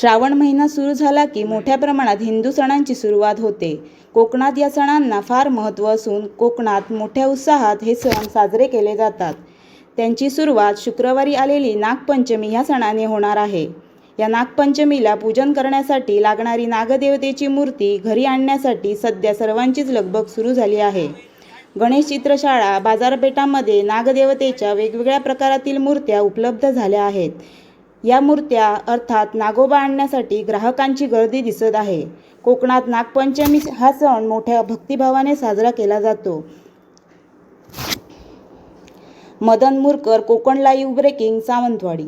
श्रावण महिना सुरू झाला की मोठ्या प्रमाणात हिंदू सणांची सुरुवात होते. कोकणात या सणांना फार महत्त्व असून कोकणात मोठ्या उत्साहात हे सण साजरे केले जातात. त्यांची सुरुवात शुक्रवारी आलेली नागपंचमी ह्या सणाने होणार आहे. या नागपंचमीला पूजन करण्यासाठी लागणारी नागदेवतेची मूर्ती घरी आणण्यासाठी सध्या सर्वांचीच लगबग सुरू झाली आहे. गणेश चित्रशाळा बाजारपेठामध्ये नागदेवतेच्या वेगवेगळ्या प्रकारातील मूर्त्या उपलब्ध झाल्या आहेत. या मूर्त्या अर्थात नागोबा आणण्यासाठी ग्राहकांची गर्दी दिसत आहे. कोकणात नागपंचमी हा सण मोठ्या भक्तिभावाने साजरा केला जातो. Madan Murkar Konkan live breaking Sawantwadi.